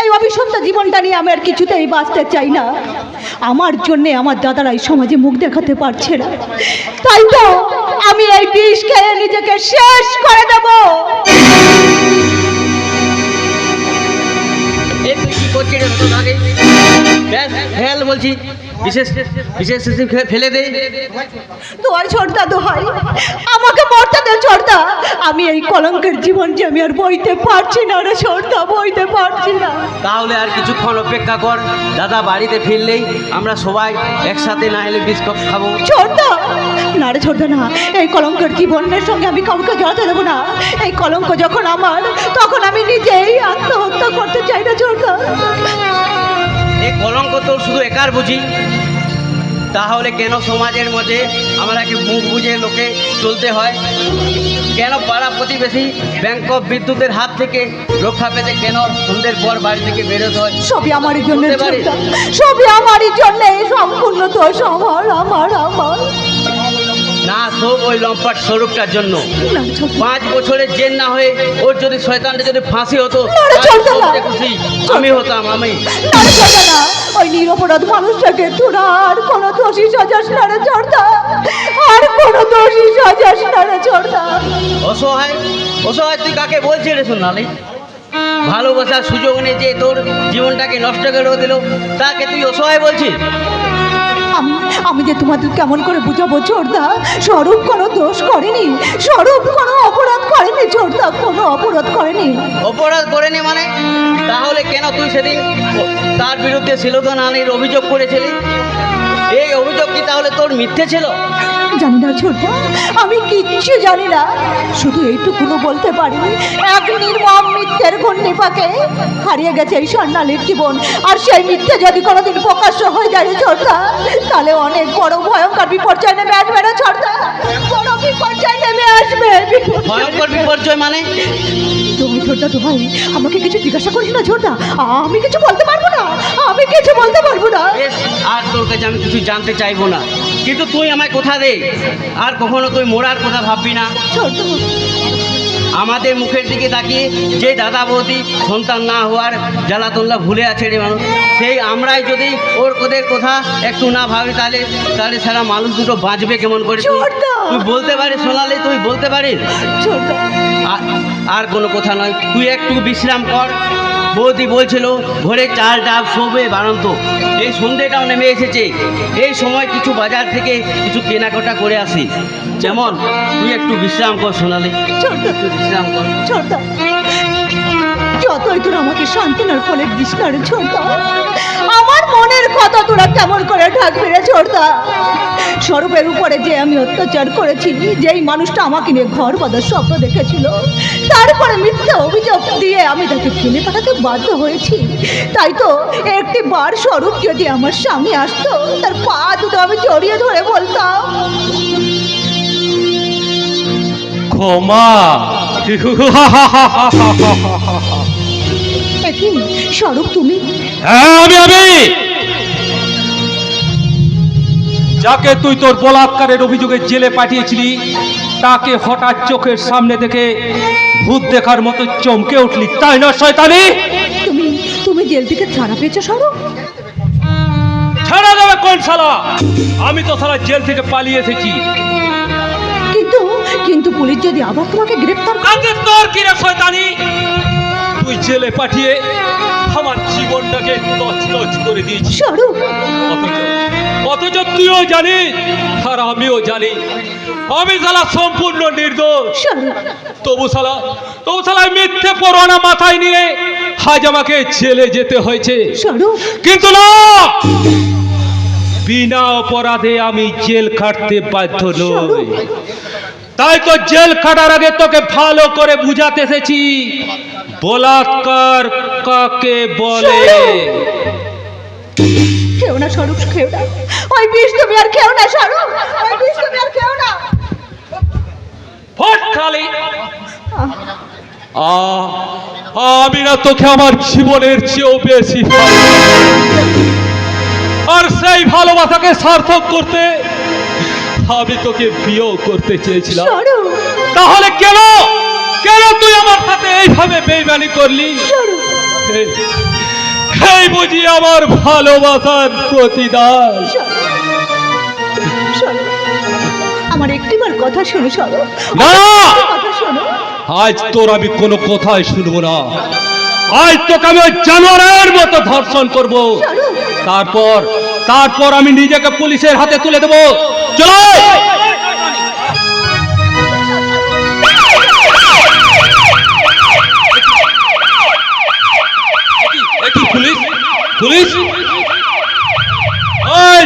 এই অবিশুদ্ধ জীবনটা নিয়ে আমি আর কিছুতেই বাঁচতে চাই না। আমার জন্যে আমার দাদারা এই সমাজে মুখ দেখাতে পারছে না। তাই তো আমি এই বিষ খেয়ে নিজেকে শেষ করে দেব। কি করছিস রে ব্যাস ফেল বলছি বিশেষ বিশেষ ফেলে দে। দোয়াই ছোটদা দোহাই। আমাকে মরতে দে ছোটদা। আমি এই কলঙ্কের জীবন যে আমি আর বইতে পারছি না রে ছোটদা বইতে পারছি না। তাহলে আর কিছুক্ষণ অপেক্ষা কর দাদা বাড়িতে ফিরলেই আমরা সবাই একসাথে না হলে বিস্কুট খাব। ছোটদা! না রে ছোটদা না। এই কলঙ্কের জীবনের সঙ্গে আমি কাউকে জড়াতে দেবো না। এই কলঙ্ক যখন আমার তখন আমি নিজেই আত্মহত্যা করতে চাই না ছোটদা। কলঙ্ক তো শুধু একার বুঝি। তাহলে কেন সমাজের মধ্যে আমাদেরকে মুখ বুঝে লোকে চলতে হয়? কেন পাড়া প্রতিবেশী ব্যাংক অফ বিদ্যুতের হাত থেকে রক্ষা পেতে কেন সন্ধ্যের পর বাড়ি থেকে বেরোতে হয়? সবই আমারই জন্য? সবই আমারই জন্য সম্পূর্ণ দোষ আমার আমার আমার। না সব ওই লম্পাট স্বরূপটার জন্য। পাঁচ বছরের জেল না হয়ে ওর যদি শয়তানটা যদি ফাঁসি হতো খুশি আমি হতাম আমি। ওই নিরপরাধ মানুষটাকে তোরা আর কোনো দোষী সাজাস না রে ছোটদা আর কোনো দোষী সাজাস না রে ছোটদা অসহায় অসহায় তুই কাকে বলছিস রে সোনালি? ভালোবাসার সুযোগ নিয়ে যে তোর জীবনটাকে নষ্ট করে দিল। তাকে তুই অসহায় বলছিস? আমি আমি যে তোমাদের কেমন করে বুঝাবো, জোরদা? স্বরূপ কোনো দোষ করেনি। স্বরূপ কোনো অপরাধ করেনি, জোরদা। কোনো অপরাধ করেনি। অপরাধ করেনি মানে? তাহলে কেন তুই সেদিন তার বিরুদ্ধে শিলতনানির অভিযোগ করেছিলি? এই অভিযোগ কি তাহলে তোর মিথ্যে ছিল? জানি না ছোটদা আমি কিচ্ছু জানি না। শুধু এইটুকুনো বলতে পারি এক নির্মম মিথ্যের ঘূর্ণিপাকে হারিয়ে গেছে এই স্বর্ণালীর জীবন। আর সেই মিথ্যে যদি কোনোদিন প্রকাশ্য হয়ে যায় ছোটদা তাহলে অনেক বড় ভয়ঙ্কর বিপর্যয় নেমে আসবে রে ছোটদা। বড় বিপর্যয় নেমে আসবে। ভয়ঙ্কর বিপর্যয় মানে? তুমি ছোটদা তো ভাই আমাকে কিছু জিজ্ঞাসা করিস না ছোটদা। আমি কিছু বলতে কাছে আমি কিছু জানতে চাইব না। কিন্তু তুই আমায় কোথা দে। আর কখনো তুই মোড়ার কথা ভাববি না। আমাদের মুখের দিকে তাকিয়ে যে দাদা বৌদি সন্তান না হওয়ার জ্বালাতনটা ভুলে আছে রে মানুষ সেই আমরাই যদি ওর ওদের কথা একটু না ভাবি তাহলে তাহলে সারা মানুষ দুটো বাঁচবে কেমন করে তুই- বলতে পারিস সোনালি তুই বলতে পারিস? আর কোনো কথা নয় তুই একটু বিশ্রাম কর। বৌদি বলছিল ভোরে চাল ডাব শোবে বাড়ন্ত। এই সন্ধেটাও নেমে এসেছে। এই সময় কিছু বাজার থেকে কিছু কেনাকাটা করে আসি। যেমন তুই একটু বিশ্রাম কর সোনালি। একটু বিশ্রাম কর। ছোটদা যতই তোরা আমাকে সান্ত্বনার ফলে দিস না রে ছোটদা আমার মনের কথা তোরা কেমন করে ঢাকবি রে ছোটদা। স্বরূপের উপরে যে আমি অত্যাচার করেছি যেই মানুষটা আমাকে নিয়ে ঘর বাঁধার স্বপ্ন দেখেছিল। তারপরে মিথ্যা অভিযোগ দিয়ে আমি তাকে ফেলে পাঠাতে বাধ্য হয়েছি। তাই তো একটি বার স্বরূপ যদি আমার স্বামী আসতো তার পা দুটো আমি জড়িয়ে ধরে বলতাম। ক্ষমা। স্বরূপ তুমি? হ্যাঁ আমি আমি। যাকে তুই তোর বলাৎকারের অভিযোগে জেলে পাঠিয়েছিলি তাকে হঠাৎ চোখের সামনে দেখে ভূত দেখার মতো চমকে উঠলি। তাই না শয়তানি? তুমি তুমি জেল থেকে ছাড়া পেয়েছ স্বরূপ ছাড়া দেবে কোন শালা? আমি তো শালা জেল থেকে পালিয়ে এসেছি। কিন্তু কিন্তু পুলিশ যদি আবার তোমাকে গ্রেপ্তার করে আগে তোর কি রে শয়তানি? তুই জেলে পাঠিয়ে আমার জীবনটাকে তছনছ করে দিয়েছিস। অথচ তুইও জানিস আর আমিও জানি। আমি শালা সম্পূর্ণ নির্দোষ। তবু শালা তবু শালা মিথ্যে পরোয়ানা মাথায় নিয়ে আজ আমাকে জেলে যেতে হয়েছে। কিন্তু না! বিনা অপরাধে আমি জেল খাটতে বাধ্য নই। তাই তো জেল খাটার আগে তোকে ভালো করে বুঝাতে এসেছি। বলাৎকার কাকে বলে? খেও না স্বরূপ খেও না। ওই বিষ তুমি আর খেও না স্বরূপ। ওই বিষ তুমি আর খেও না। আহ, আমি না তোকে আমার জীবনের চেয়েও বেশি আর সেই ভালোবাসাকে সার্থক করতে আমি তোকে বিয়েও করতে চেয়েছিলাম। তাহলে কেন? কেন তুই আমার সাথে এইভাবে বেইমানি করলি? সরু এই- বুঝি আমার ভালোবাসার প্রতিদান। আমার একটিবার কথা শোনো সরু না কথা শোনো। আজ তোর আমি কোনো কথাই শুনব না। আজ তোকে আমি জানোয়ারের মতো ধর্ষণ করব। তারপর তারপর আমি নিজেকে পুলিশের হাতে তুলে দেবো। চলো!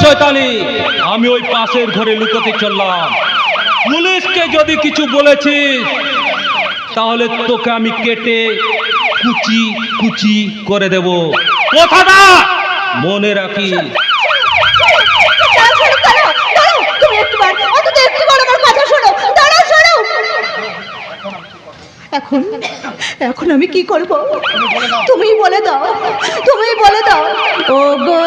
শয়তানি, আমি ওই পাশের ঘরে লুকোতে চললাম। পুলিশকে যদি কিছু বলেছিস, তাহলে তোকে আমি কেটে কুচি কুচি করে দেব। কথাটা মনে রাখি দাঁড়াও, সরু, দাঁড়াও, দাঁড়াও। তুমি একটিবার অন্তত একটিবার আমার কথা শোনো দাঁড়াও সরু এখন এখন আমি কি করব? তুমি বলে দাও তুমি বলে দাও। ও গো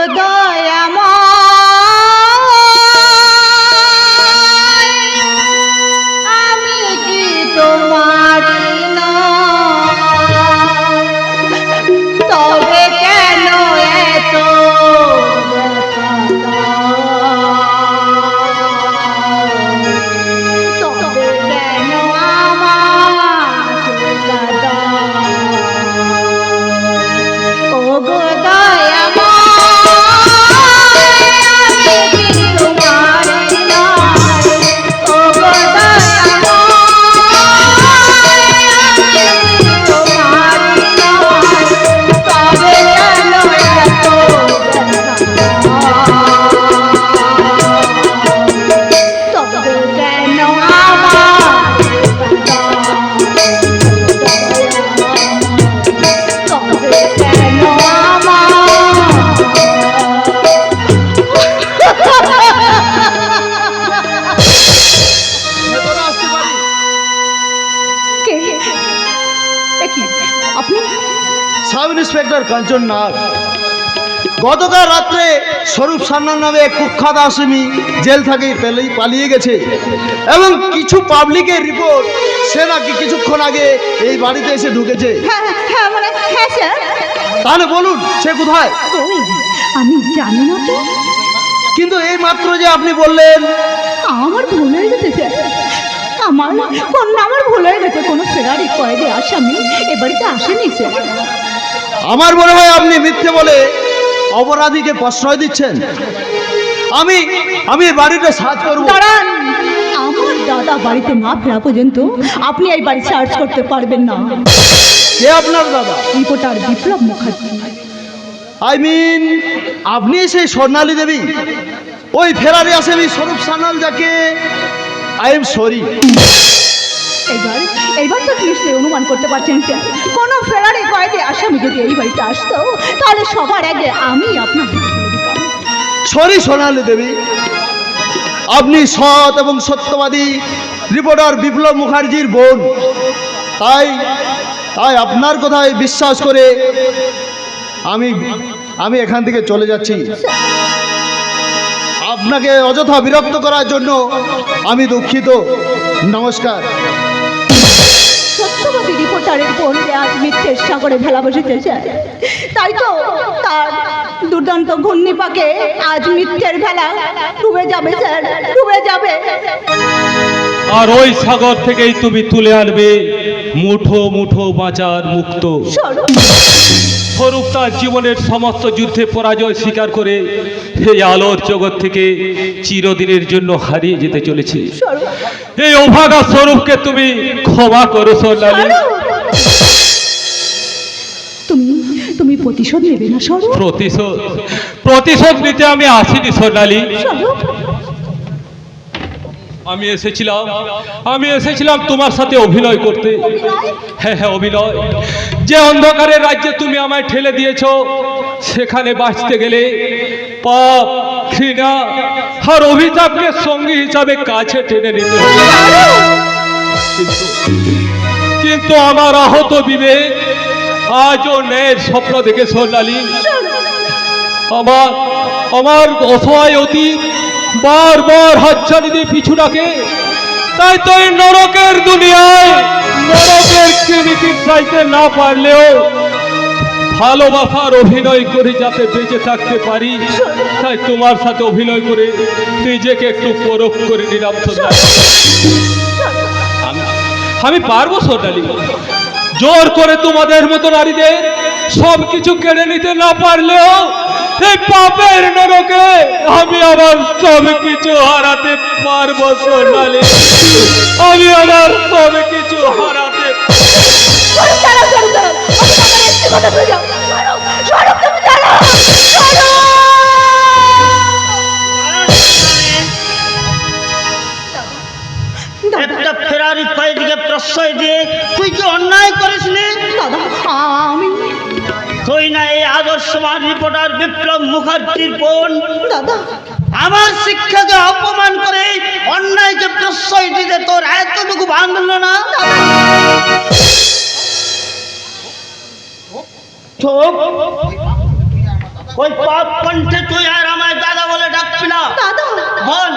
কাঞ্চন নাগ। গতকাল রাত্রে স্বরূপ সান্নার নামে এক কুখ্যাত আসামি জেল থেকে পেলেই পালিয়ে গেছে এবং কিছু পাবলিকের রিপোর্ট সে নাকি কিছুক্ষণ আগে এই বাড়িতে এসে ঢুকেছে। হ্যাঁ হ্যাঁ মানে হ্যাঁ তাহলে বলুন সে কোথায়? আমি জানি না তো। কিন্তু এই মাত্র যে আপনি বললেন আমার ভুল হয়ে গেছে আমার কোন আমার ভুল হয়ে গেছে। কোনো ফেরারি কয়েদে আসামি এ বাড়িতে আসেনি স্যার। আমার মনে হয় আপনি মিথ্যে বলে অপরাধীকে প্রশ্রয় দিচ্ছেন। আমি আমি বাড়িতে সার্চ করব। দাঁড়ান! আমার দাদা বাড়িতে না ফেরা পর্যন্ত আপনি এই বাড়ি সার্চ করতে পারবেন না। কে আপনার দাদা? Reporter Biplab Mukherjee. I mean আপনি সেই স্বর্ণালী দেবী? ওই ফেরারি আসামি স্বরূপ সানাল যাকে আই এম সরি এইবার এইবার তো নিশ্চয়ই অনুমান করতে পারছেন স্যার কোনো ফেরারি কয়েদে আসামি যদি এই বাড়িতে আসতো, তাহলে সবার আগে আমি আপনার সরি সোনালী দেবী। আপনি সৎ এবং সত্যবাদী রিপোর্টার বিপ্লব মুখার্জির বোন। তাই তাই আপনার কথায় বিশ্বাস করে আমি আমি এখান থেকে চলে যাচ্ছি। আপনাকে অযথা বিরক্ত করার জন্য আমি দুঃখিত। নমস্কার। সত্যবাদী রিপোর্টারের বোন যে আজ মিথ্যের সাগরে ভেলা বসেছে তাই তো তার দুর্দান্ত ঘূর্ণিপাকে আজ মিথ্যের ভেলা ডুবে যাবে স্যার ডুবে যাবে। আর ওই সাগর থেকেই তুমি তুলে আনবে মুঠো মুঠো বাঁচার মুক্ত। স্বরূপ তার জীবনের সমস্ত যুদ্ধে পরাজয় স্বীকার করে এই আলোর জগৎ থেকে চিরদিনের জন্য হারিয়ে যেতে চলেছে। এই অভাগা স্বরূপকে তুমি ক্ষমা করো সোনালি। তুমি তুমি প্রতিশোধ নেবে না সরো। প্রতিশোধ প্রতিশোধ নিতে আমি আসিনি সোনালি। আমি এসেছিলাম আমি এসেছিলাম তোমার সাথে অভিনয় করতে। হ্যাঁ হ্যাঁ অভিনয়। যে অন্ধকারের রাজ্যে তুমি আমায় ঠেলে দিয়েছ, সেখানে বাঁচতে গেলে পাপ ঘৃণা আর অভিশাপকে সঙ্গী হিসাবে কাছে টেনে নিতে কিন্তু আমার আহত বিবেক আজও ন্যায়ের স্বপ্ন দেখে সোনালি আমার আমার অসহায় অতীত বারবার হাতছানি দিয়ে পিছু ডাকে। তাই তো এই নরকের দুনিয়ায় নরকের কৃমিকির চাইতে না পারলেও ভালোবাসার অভিনয় করে যাতে বেঁচে থাকতে পারি। তাই তোমার সাথে অভিনয় করে নিজেকে একটু পরখ করে নিলাম আমি- পারব, সোনালি। জোর করে তোমাদের মতো নারীদের সব কিছু কেড়ে নিতে না পারলেও এই পাপের নরকে আমি আমার সব কিছু হারাতে পারব সোনালি। আমি আমার সব কিছু হারাতে দাঁড়াও স্বরূপ শিক্ষাকে অপমান করে অন্যায় যে প্রশ্রয় দিতে তোর এতটুকু ভাঙল না। ওই পাপ কণ্ঠে তুই আর আমায় দাদা বলে ডাকবি না। দাদা। বল।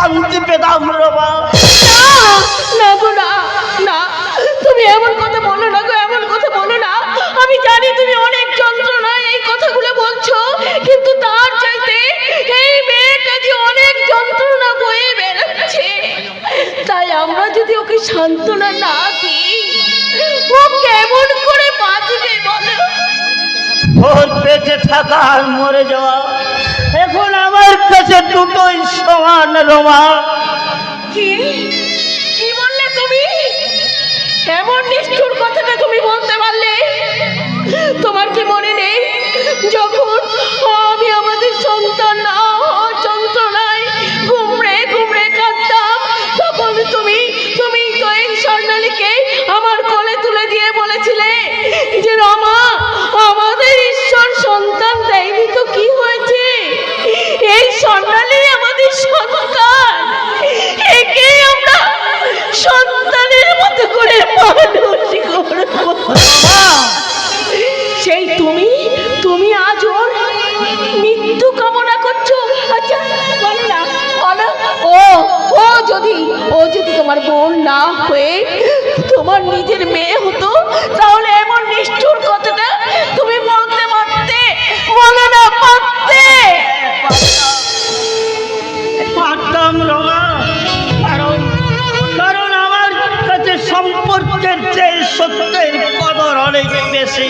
শান্তি পেতাম রে মা। না গো, না না। তুমি এমন কথা বলো না গো, এমন কথা বলো না। আমি জানি তুমি অনেক যন্ত্রণায় এই কথাগুলো বলছো, কিন্তু তার চাইতে এই মেয়েটা যে অনেক যন্ত্রণা বয়ে বেড়াচ্ছে, তাই আমরা যদি ওকে সান্ত্বনা না দিই, ও থাকা আর মরে যাওয়া। এখন আমার কাছে দুটোই সমান রোমা। কি? কি বললে তুমি? এমন নিষ্ঠুর কথাটা তুমি বলতে পারলে তোমার বোন না হয়ে তোমার নিজের মেয়ে হতো, তাহলে এমন নিষ্ঠুর কথাটা তুমি বলতে পারতে? বলো না, পারতে? পারতাম রমা। কারণ কারণ আমার কাছে সম্পর্কের চেয়ে সত্যের কদর অনেক বেশি।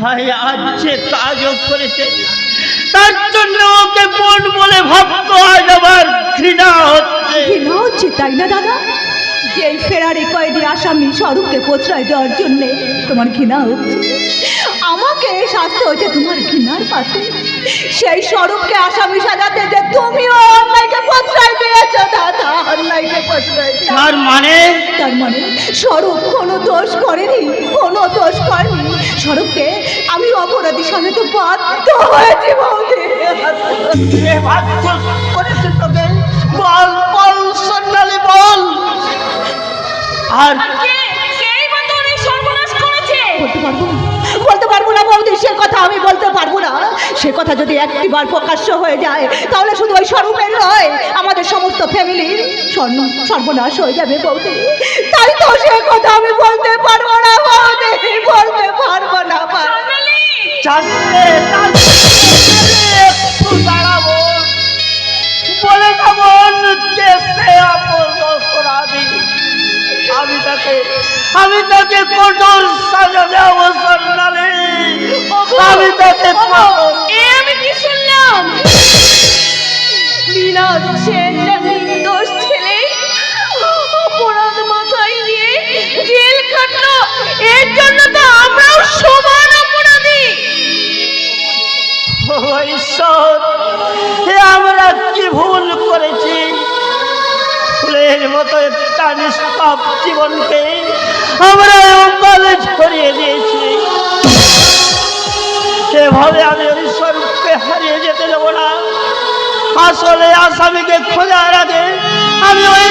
ভাই, আজ যে কাজও করেছে, তার জন্য ওকে বোন বলে ভাবতো আজ আমার ঘৃণা হচ্ছে। ঘৃণা হচ্ছে তাই না দাদা। যে এই ফেরারি কয়েদি আসামি স্বরূপকে প্রশ্রয় দেওয়ার জন্য তোমার ঘৃণা হচ্ছে। আমাকে শাস্তি হয়েছে তোমার ঘৃণার পাশে সেই স্বরূপকে আসামি সাজাতে যে তুমিও অন্যায়কে প্রশ্রয় দিয়েছ দাদা অন্যায়কে প্রশ্রয় তার মানে? তার মানে স্বরূপ কোনো দোষ করেনি কোনো দোষ করেনি স্বরূপকে আমি অপরাধী সাজাতে বাধ্য হয়েছি বৌদি। বল বল সন্ন্যালী বল। আর বলতে পারব না। বৌদি সে কথা আমি বলতে পারব না। সে কথা যদি একটিবার প্রকাশ্য হয়ে যায় তাহলে শুধু ওই স্বরূপের নয় আমাদের সমস্ত ফ্যামিলির স্বর্ণ সর্বনাশ হয়ে যাবে বৌদি। তাই তো সে কথা আমি বলতে পারব না বৌদি বলতে পারব না বলে কে সে অপরাধী আমি তাকে আমি তাকে কঠোর সাজা দেবো সন্ন্যালে আমি তাকে আমি কি শুনলাম? বিনা দোষে একটা নির্দোষ ছেলে। অপরাধ খাটলো। এর জন্য তো আমরাও সমান ঈশ্বর হে আমরা কি ভুল করেছি? ফুলের মতো একটা নিষ্পাপ জীবনকে আমরা অকালে ছড়িয়ে দিয়েছি। সেভাবে আমি ঈশ্বরকে হারিয়ে যেতে দেবো না। আসলে আসামিকে খোঁজার আগে আমি ওই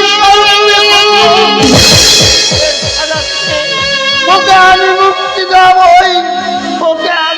ওকে আমি মুক্তি দেবই। ওকে আমি